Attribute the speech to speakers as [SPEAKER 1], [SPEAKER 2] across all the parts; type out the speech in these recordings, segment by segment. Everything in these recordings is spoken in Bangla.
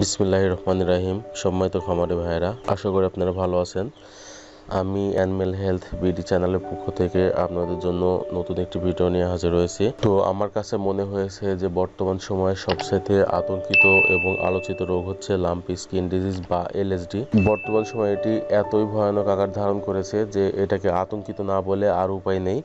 [SPEAKER 1] বিসমিল্লাহ রহমান রাহিম। সম্মানিত খামারি ভাইয়েরা আশা করি আপনারা ভালো আছেন। আমি অ্যানিমেল হেলথ বিডি চ্যানেলের পক্ষ থেকে আপনাদের জন্য নতুন একটি ভিডিও নিয়ে হাজির হয়েছি। তো আমার কাছে মনে হয়েছে যে বর্তমান সময়ে সবসাথে আতঙ্কিত এবং আলোচিত রোগ হচ্ছে লাম্পি স্কিন ডিজিজ বা এলএসডি। বর্তমান সময়ে এটি এতই ভয়ানক আকার ধারণ করেছে যে এটাকে আতঙ্কিত না বলে আর উপায় নেই।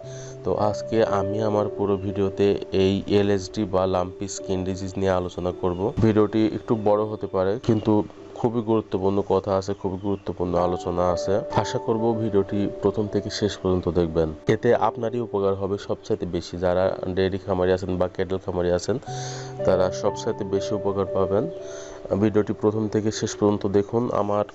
[SPEAKER 1] তো আজকে আমি আমার পুরো ভিডিওতে এই এলএসডি বা লাম্পি স্কিন ডিজিজ নিয়ে আলোচনা করব। ভিডিওটি একটু বড় হতে পারে, কিন্তু খুবই গুরুত্বপূর্ণ কথা আছে, খুবই গুরুত্বপূর্ণ আলোচনা আছে। আশা করব ভিডিওটি প্রথম থেকে শেষ পর্যন্ত দেখবেন। এতে আপনারই উপকার হবে সবচাইতে বেশি। যারা ডেয়ারি খামারি আছেন বা ক্যাটেল খামারি আছেন, তারা সবচাইতে বেশি উপকার পাবেন। ভিডিওটি প্রথম থেকে শেষ পর্যন্ত দেখুন। আমার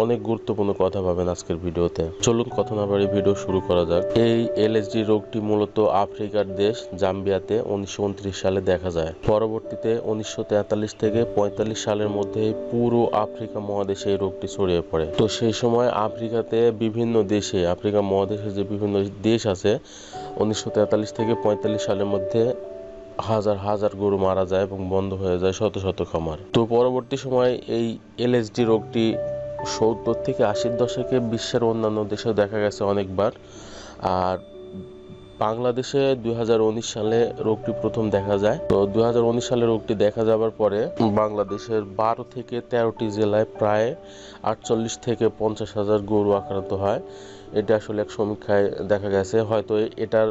[SPEAKER 1] অনেক গুরুত্বপূর্ণ কথা পাবেন আজকের ভিডিওতে। চলুন কথা না বাড়ি ভিডিও শুরু করা যাক। এই এলএসডি রোগটি মূলত আফ্রিকার দেশ, জাম্বিয়াতে উনিশশো উনত্রিশ সালে দেখা যায়। পরবর্তীতে উনিশশো তেতাল্লিশ থেকে পঁয়তাল্লিশ সালের মধ্যে পুরো আফ্রিকা মহাদেশে এই রোগটি ছড়িয়ে পড়ে। তো সেই সময় আফ্রিকাতে বিভিন্ন দেশে, আফ্রিকা মহাদেশে যে বিভিন্ন দেশ আছে, উনিশশো তেতাল্লিশ থেকে পঁয়তাল্লিশ সালের মধ্যে হাজার হাজার গরু মারা যায় এবং বন্ধ হয়ে যায় শত শত খামার। তো পরবর্তী সময় এই এলএসডি রোগটি সত্তর থেকে আশির দশকে বিশ্বের অন্যান্য দেশে দেখা গেছে অনেকবার। আর বাংলাদেশে দুই হাজার উনিশ সালে রোগটি প্রথম দেখা যায়। তো দুই হাজার উনিশ সালে রোগটি দেখা যাবার পরে বাংলাদেশের বারো থেকে তেরোটি জেলায় প্রায় আটচল্লিশ থেকে পঞ্চাশ হাজার গরু আক্রান্ত হয়। এটা আসলে এক সমীক্ষায় দেখা গেছে। হয়তো এটার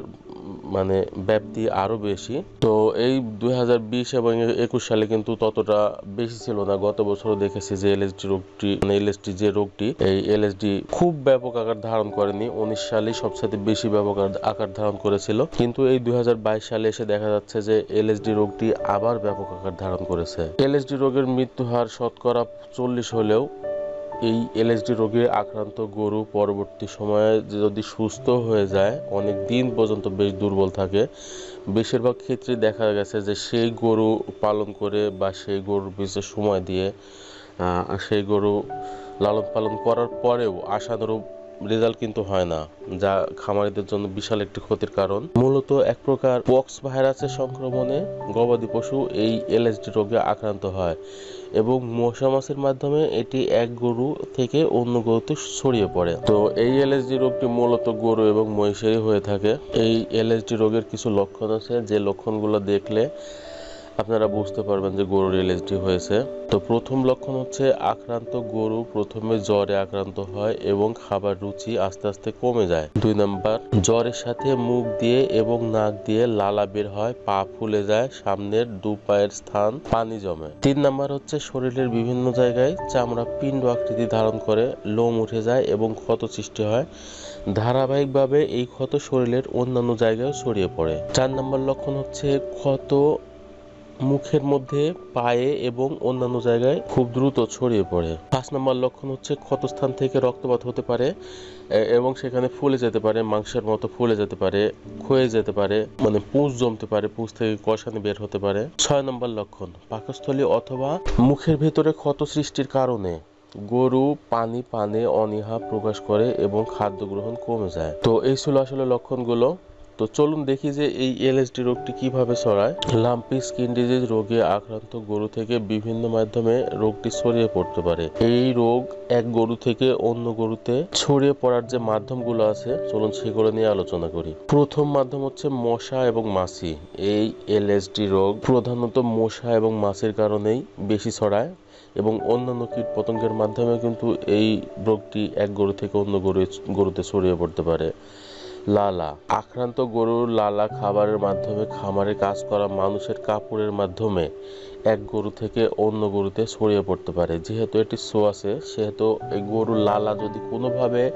[SPEAKER 1] মানে ব্যাপ্তি আরও বেশি। তো এই দুই হাজার বিশ এবং একুশ সালে কিন্তু ততটা বেশি ছিল না। গত বছরও দেখেছি যে এলএসডি রোগটি মানে এলএসডি যে রোগটি, এই এলএসডি খুব ব্যাপক আকার ধারণ করেনি। উনিশ সালেই সবচেয়ে বেশি ব্যাপক আকার ধারণ করেছিল। কিন্তু এই দুই হাজার বাইশ সালে এসে দেখা যাচ্ছে যে এলএসডি রোগটি আবার ব্যাপক আকার ধারণ করেছে। এলএসডি রোগের মৃত্যু হার শতকরা চল্লিশ হলেও এই এলএসডি রোগে আক্রান্ত গরু পরবর্তী সময়ে যদি সুস্থ হয়ে যায়, অনেক দিন পর্যন্ত বেশ দুর্বল থাকে। বেশিরভাগ ক্ষেত্রে দেখা গেছে যে সেই গরু পালন করে বা সেই গরুর বিশেষ সময় দিয়ে সেই গরু লালন পালন করার পরেও আশানুরূপ রেজাল্ট কিন্তু হয় না, যা খামারিদের জন্য বিশাল একটি ক্ষতির কারণ। মূলত এক প্রকার পক্স ভাইরাসের সংক্রমণে গবাদি পশু এই এলএসডি রোগে আক্রান্ত হয় এবং মশা মাছের মাধ্যমে এটি এক গরু থেকে অন্য গরুতে ছড়িয়ে পড়ে। তো এই এলএসডি রোগটি মূলত গরু এবং মহিষেরই হয়ে থাকে। এই এলএসডি রোগের কিছু লক্ষণ আছে, যে লক্ষণগুলো দেখলে আপনারা বুঝতে পারবেন যে গরুর এলএসডি হয়েছে। তো প্রথম লক্ষণ হচ্ছে আক্রান্ত গরু প্রথমে জ্বরে আক্রান্ত হয় এবং খাবার রুচি আস্তে আস্তে কমে যায়। দুই নাম্বার, জ্বরের সাথে মুখ দিয়ে এবং নাক দিয়ে লালা বের হয়, পা ফুলে যায়, সামনের দু পায়ের স্থান পানি জমে। তিন নাম্বার হচ্ছে শরীরের বিভিন্ন জায়গায় চামড়া পিণ্ড আকৃতি ধারণ করে, লোম উঠে যায় এবং ক্ষত সৃষ্টি হয়। ধারাবাহিকভাবে এই ক্ষত শরীরের অন্যান্য জায়গায় ছড়িয়ে পড়ে। চার নম্বর লক্ষণ হচ্ছে ক্ষত মুখের মধ্যে, পায়ে এবং অন্যান্য জায়গায় খুব দ্রুত ছড়িয়ে পড়ে। পাঁচ নম্বর লক্ষণ হচ্ছে ক্ষতস্থান থেকে রক্তপাত হতে পারে এবং সেখানে ফুলে যেতে পারে, মাংসের মতো ফুলে যেতে পারে, ক্ষয়ে যেতে পারে মানে পুঁজ জমতে পারে পুঁজ থেকে কষানি বের হতে পারে। ছয় নম্বর লক্ষণ, পাকস্থলী অথবা মুখের ভেতরে ক্ষত সৃষ্টির কারণে গরু পানি পানে অনীহা প্রকাশ করে এবং খাদ্য গ্রহণ কমে যায়। তো এই ছিল আসলে লক্ষণগুলো। তো চলুন দেখি যে এই এলএসডি রোগটি কীভাবে ছড়ায়। লাম্পি স্কিন ডিজিজ রোগে আক্রান্ত গরু থেকে বিভিন্ন মাধ্যমে রোগটি ছড়িয়ে পড়তে পারে। এই রোগ এক গরু থেকে অন্য গরুতে ছড়িয়ে পড়ার যে মাধ্যমগুলো আছে, চলুন সেগুলো নিয়ে আলোচনা করি। প্রথম মাধ্যম হচ্ছে মশা এবং মাছি। এই এলএসডি রোগ প্রধানত মশা এবং মাছির কারণেই বেশি ছড়ায় এবং অন্যান্য কীট পতঙ্গের মাধ্যমে কিন্তু এই রোগটি এক গরু থেকে অন্য গরু গরুতে ছড়িয়ে পড়তে পারে। লালা। আক্রান্ত গরুর লালা খাবারের মাধ্যমে খামারে কাজ করা মানুষের কাপড়ের মাধ্যমে এক গরু থেকে অন্য গরুতে ছড়িয়ে পড়তে পারে। যেহেতু এটি আছে সেহেতু এই গরুর লালা যদি কোনোভাবে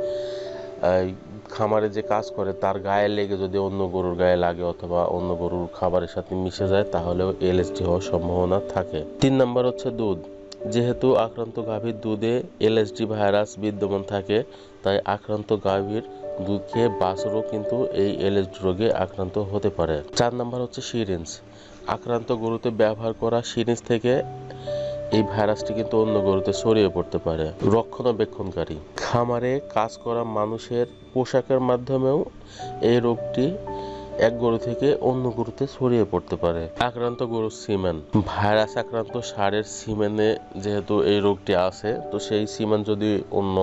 [SPEAKER 1] খামারে যে কাজ করে, তার গায়ে লেগে যদি অন্য গরুর গায়ে লাগে অথবা অন্য গরুর খাবারের সাথে মিশে যায়, তাহলেও এলএসডি হওয়ার সম্ভাবনা থাকে। তিন নম্বর হচ্ছে দুধ। যেহেতু আক্রান্ত গাভীর দুধে এলএসডি ভাইরাস বিদ্যমান থাকে, তাই আক্রান্ত গাভীর খেয়ে বাছরও কিন্তু এই এলএসডি রোগে আক্রান্ত হতে পারে। চার নাম্বার হচ্ছে সিরিঞ্জ। আক্রান্ত গরুতে ব্যবহার করা সিরিঞ্জ থেকে এই ভাইরাসটি কিন্তু অন্য গরুতে ছড়িয়ে পড়তে পারে। রক্ষণাবেক্ষণকারী। খামারে কাজ করা মানুষের পোশাকের মাধ্যমেও এই রোগটি এক গরু থেকে অন্য গরুতে ছড়িয়ে পড়তে পারে। আক্রান্ত গরুর সিমেন ভাইরাস আক্রান্ত সারের সিমেনে যেহেতু এই রোগটি আছে, তো সেই সিমেন যদি অন্য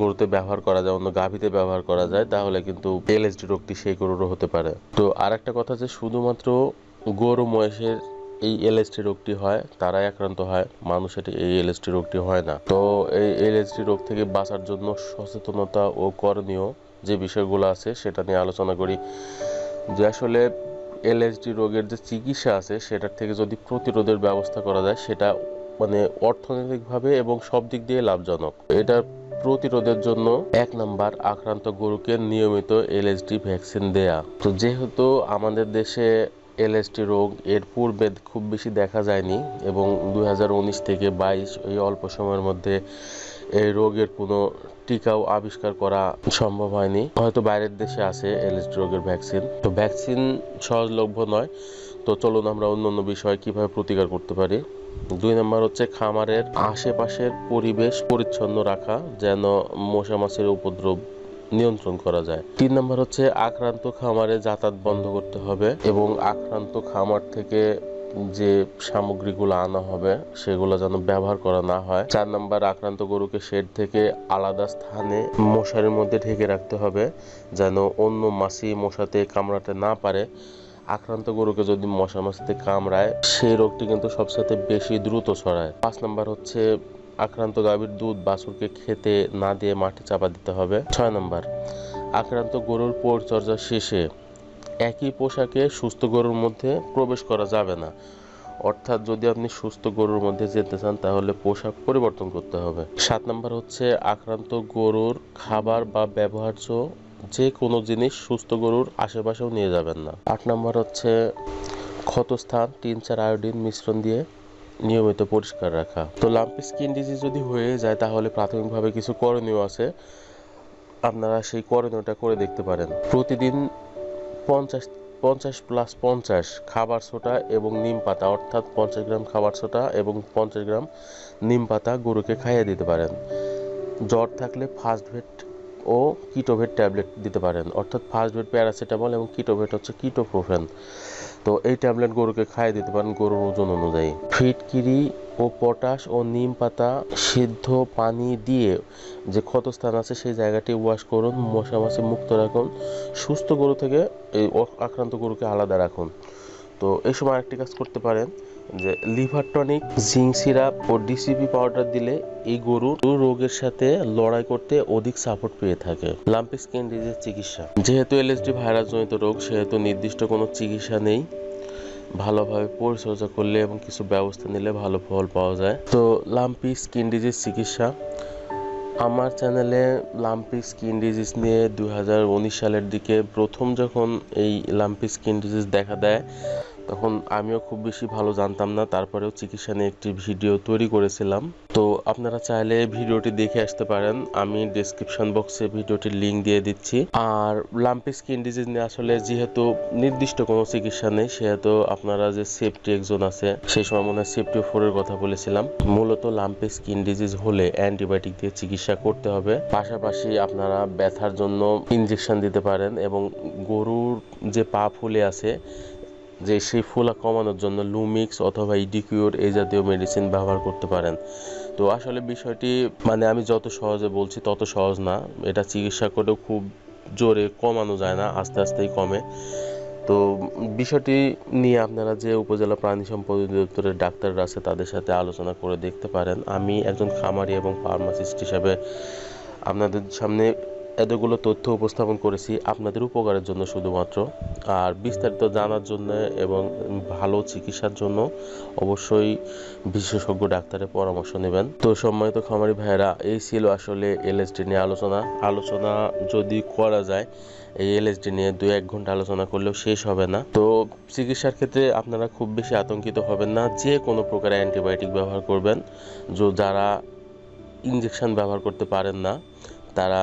[SPEAKER 1] গরুতে ব্যবহার করা যায়, অন্য গাভীতে ব্যবহার করা যায়, তাহলে কিন্তু এলএসডি রোগটি সেই গরুরও হতে পারে। তো আর একটা কথা যে শুধুমাত্র গরু মহেশের এই এলএসটি রোগটি হয়, তারাই আক্রান্ত হয়, মানুষের এই এলএসটি রোগটি হয় না। তো এই এলএসটি রোগ থেকে বাঁচার জন্য সচেতনতা ও করণীয় যে বিষয়গুলো আছে, সেটা নিয়ে আলোচনা করি। যে আসলে এলএসডি রোগের যে চিকিৎসা আছে, সেটার থেকে যদি প্রতিরোধের ব্যবস্থা করা যায়, সেটা মানে অর্থনৈতিকভাবে এবং সব দিক দিয়ে লাভজনক। এটা প্রতিরোধের জন্য এক নাম্বার আক্রান্ত গরুকে নিয়মিত এলএসডি ভ্যাকসিন দেয়া। তো যেহেতু আমাদের দেশে এলএসটি রোগ, এর পূর্বে খুব বেশি দেখা যায়নি এবং দু হাজার উনিশ থেকে বাইশ এই অল্প সময়ের মধ্যে এই রোগের কোনো টিকাও আবিষ্কার করা সম্ভব হয়নি। হয়তো বাইরের দেশে আছে এলএসটি রোগের ভ্যাকসিন তো ভ্যাকসিন সহজলভ্য নয়। তো চলুন আমরা অন্য অন্য বিষয় কীভাবে প্রতিকার করতে পারি। দুই নম্বর হচ্ছে খামারের আশেপাশের পরিবেশ পরিচ্ছন্ন রাখা, যেন মশা মাছের উপদ্রব নিয়ন্ত্রণ করা যায়। তিন নম্বর হচ্ছে আক্রান্ত খামারে যাতায়াত বন্ধ করতে হবে এবং আক্রান্ত খামার থেকে যে সামগ্রীগুলো আনা হবে, সেগুলো যেন ব্যবহার করা না হয়। চার নম্বর, আক্রান্ত গরুকে শেড থেকে আলাদা স্থানে মশারির মধ্যে ঢেকে রাখতে হবে, যেন অন্য মাছি মশাতে কামড়াতে না পারে। আক্রান্ত গরুকে যদি মশা মাছিতে কামড়ায়, সেই রোগটি কিন্তু সবসাথে বেশি দ্রুত ছড়ায়। পাঁচ নম্বর হচ্ছে আক্রান্ত গাভীর দুধ বাছুরকে খেতে না দিয়ে মাঠে চাপা দিতে হবে। ছয় নম্বর, আক্রান্ত গরুর পরিচর্যা শেষে একই পোশাকে সুস্থ গরুর মধ্যে প্রবেশ করা যাবে না। অর্থাৎ যদি আপনি সুস্থ গরুর মধ্যে যেতে চান, তাহলে পোশাক পরিবর্তন করতে হবে। সাত নম্বর হচ্ছে আক্রান্ত গরুর খাবার বা ব্যবহার্য যে কোনো জিনিস সুস্থ গরুর আশেপাশেও নিয়ে যাবেন না। আট নম্বর হচ্ছে ক্ষতস্থান তিন চার আয়োডিন মিশ্রণ দিয়ে নিয়মিত পরিষ্কার রাখা। তো লাম্পি স্কিন ডিজিজ যদি হয়ে যায়, তাহলে প্রাথমিকভাবে কিছু করণীয় আছে। আপনারা সেই করণীয়টা করে দেখতে পারেন। প্রতিদিন পঞ্চাশ পঞ্চাশ প্লাস পঞ্চাশ খাবার সোটা এবং নিম পাতা, অর্থাৎ পঞ্চাশ গ্রাম খাবার সোটা এবং পঞ্চাশ গ্রাম নিম পাতা গরুকে খাইয়ে দিতে পারেন। জ্বর থাকলে ফার্স্ট ভেট ও কিটোভেট ট্যাবলেট দিতে পারেন। অর্থাৎ ফার্স্ট ভেট প্যারাসিটামল এবং কিটোভেট হচ্ছে কিটোপ্রোফেন। তো এই ট্যাবলেট গরুকে খাইয়ে দিতে পারেন গরুর ওজন অনুযায়ী। ফিটকিরি ও পটাশ ও নিম পাতা সিদ্ধ পানি দিয়ে যে ক্ষতস্থান আছে সেই জায়গাটি ওয়াশ করুন, মশা মাছি মুক্ত রাখুন, সুস্থ গরু থেকে এই আক্রান্ত গরুকে আলাদা রাখুন। তো এই সময় আরেকটি কাজ করতে পারেন। যে লিভার টনিক, জিঙ্ক সিরাপ ও ডিসিপি পাউডার দিলে এই গরু রোগের সাথে লড়াই করতে অধিক সাপোর্ট পেয়ে থাকে। লাম্পি স্কিন ডিজিজ চিকিৎসা। যেহেতু এলএসডি ভাইরাস জনিত রোগ, সেহেতু নির্দিষ্ট কোনো চিকিৎসা নেই। ভালোভাবে পরিচর্যা করলে এবং কিছু ব্যবস্থা নিলে ভালো ফল পাওয়া যায়। তো লাম্পি স্কিন ডিজিজ চিকিৎসা। আমার চ্যানেলে লাম্পি স্কিন ডিজিজ নিয়ে দুই হাজার উনিশ সালের দিকে প্রথম যখন এই লাম্পি স্কিন ডিজিজ দেখা দেয় তখন আমিও খুব বেশি ভালো জানতাম না, তারপরেও চিকিৎসা নিয়ে একটি ভিডিও তৈরি করেছিলাম। তো আপনারা চাইলে ভিডিওটি দেখে আসতে পারেন, আমি ডিসক্রিপশন বক্সে ভিডিওটির লিঙ্ক দিয়ে দিচ্ছি। আর লাম্পি স্কিন ডিজিজ নিয়ে আসলে যেহেতু নির্দিষ্ট কোনো চিকিৎসা নেই, সেহেতু আপনারা যে সেফটি একজন আছে, সেই সময় মনে হয় সেফটি ফোরের কথা বলেছিলাম। মূলত লাম্পি স্কিন ডিজিজ হলে অ্যান্টিবায়োটিক দিয়ে চিকিৎসা করতে হবে। পাশাপাশি আপনারা ব্যথার জন্য ইনজেকশন দিতে পারেন এবং গরুর যে পা ফুলে আছে যে সেই ফোলা কমানোর জন্য লুমিক্স অথবা ইডিকিউর এই জাতীয় মেডিসিন ব্যবহার করতে পারেন। তো আসলে বিষয়টি মানে আমি যত সহজে বলছি তত সহজ না। এটা চিকিৎসা করেও খুব জোরে কমানো যায় না, আস্তে আস্তেই কমে। তো বিষয়টি নিয়ে আপনারা যে উপজেলা প্রাণী সম্পদ অধিদপ্তরের ডাক্তাররা আছে তাদের সাথে আলোচনা করে দেখতে পারেন। আমি একজন খামারি এবং ফার্মাসিস্ট হিসাবে আপনাদের সামনে এতগুলো তথ্য উপস্থাপন করেছি আপনাদের উপকারের জন্য শুধুমাত্র। আর বিস্তারিত জানার জন্য এবং ভালো চিকিৎসার জন্য অবশ্যই বিশেষজ্ঞ ডাক্তারের পরামর্শ নেবেন। তো সম্মানিত খামারি ভাইয়েরা, এই ছিল আসলে এলএসডি নিয়ে আলোচনা। আলোচনা যদি করা যায়, এই এলএসডি নিয়ে দু এক ঘণ্টা আলোচনা করলেও শেষ হবে না। তো চিকিৎসার ক্ষেত্রে আপনারা খুব বেশি আতঙ্কিত হবেন না, যে কোনো প্রকার অ্যান্টিবায়োটিক ব্যবহার করবেন। যারা ইঞ্জেকশন ব্যবহার করতে পারেন না, তারা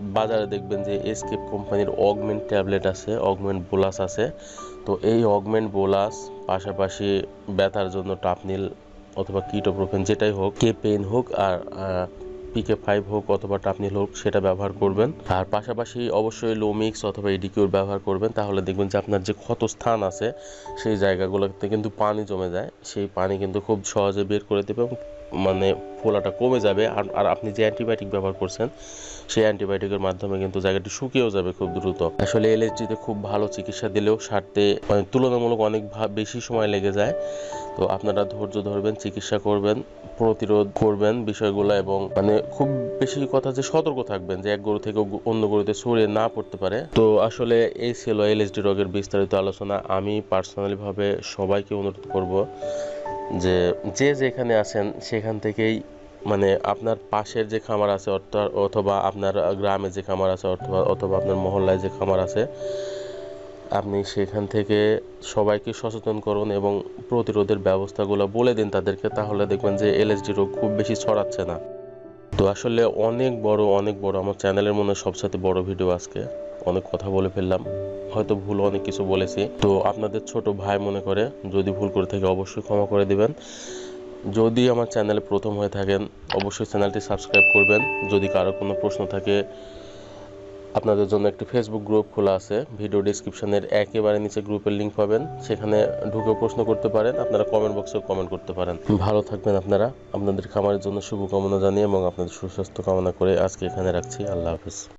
[SPEAKER 1] বাজারে দেখবেন যে এসকেপ কোম্পানির অগমেন্ট ট্যাবলেট আছে অগমেন্ট বোলাস আছে। তো এই অগমেন্ট বোলাস পাশাপাশি ব্যথার জন্য টাপনিল অথবা কিটোপ্রোফেন যেটাই হোক কে পেন হোক আর পিকে ফাইভ হোক অথবা টাপনিল হোক, সেটা ব্যবহার করবেন। আর পাশাপাশি অবশ্যই লোমিক্স অথবা এডিকিউর ব্যবহার করবেন। তাহলে দেখবেন যে আপনার যে ক্ষত স্থান আছে, সেই জায়গাগুলোতে কিন্তু পানি জমে যায়। সেই পানি কিন্তু খুব সহজে বের করে দেবে এবং মানে ফোলাটা কমে যাবে আর আপনি যে অ্যান্টিবায়োটিক ব্যবহার করছেন, সেই অ্যান্টিবায়োটিকের মাধ্যমে কিন্তু জায়গাটি শুকিয়েও যাবে খুব দ্রুত। আসলে এলএসজিতে খুব ভালো চিকিৎসা দিলেও সারতে মানে তুলনামূলক অনেক বেশি সময় লেগে যায়। তো আপনারা ধৈর্য ধরবেন, চিকিৎসা করবেন, প্রতিরোধ করবেন বিষয়গুলো এবং মানে খুব বেশি কথা যে সতর্ক থাকবেন যে এক গরু থেকে অন্য গরুতে ছড়িয়ে না পড়তে পারে। তো আসলে এই ছিল এলএসডি রোগের বিস্তারিত আলোচনা। আমি পার্সোনালি ভাবে সবাইকে অনুরোধ করব যে যে যেখানে আছেন সেখান থেকেই মানে আপনার পাশের যে খামার আছে অথবা আপনার গ্রামে যে খামার আছে অথবা অথবা আপনার মহল্লায় যে খামার আছে, আপনি সেখান থেকে সবাইকে সচেতন করুন এবং প্রতিরোধের ব্যবস্থাগুলো বলে দিন তাদেরকে, তাহলে দেখবেন যে এলএসডি রোগ খুব বেশি ছড়াচ্ছে না। তো আসলে অনেক বড় অনেক বড়, আমার চ্যানেলের মনে সবসাথে বড় ভিডিও আজকে। অনেক কথা বলে ফেললাম। হয়তো ভুল অনেক কিছু বলেছি। তো আপনাদের ছোট ভাই মনে করে যদি ভুল করে থাকে অবশ্যই ক্ষমা করে দিবেন। যদি আমার চ্যানেলে প্রথম হয়ে থাকেন, অবশ্যই চ্যানেলটি সাবস্ক্রাইব করবেন। যদি কারও কোনো প্রশ্ন থাকে, আপনাদের জন্য একটি ফেসবুক গ্রুপ খোলা আছে। ভিডিও ডিসক্রিপশনের একেবারে নিচে গ্রুপের লিঙ্ক পাবেন। সেখানে ঢুকে প্রশ্ন করতে পারেন। আপনারা কমেন্ট বক্সেও কমেন্ট করতে পারেন। ভালো থাকবেন আপনারা। আপনাদের খামারের জন্য শুভকামনা জানিয়ে এবং আপনাদের সুস্বাস্থ্য কামনা করে আজকে এখানে রাখছি। আল্লাহ হাফিজ।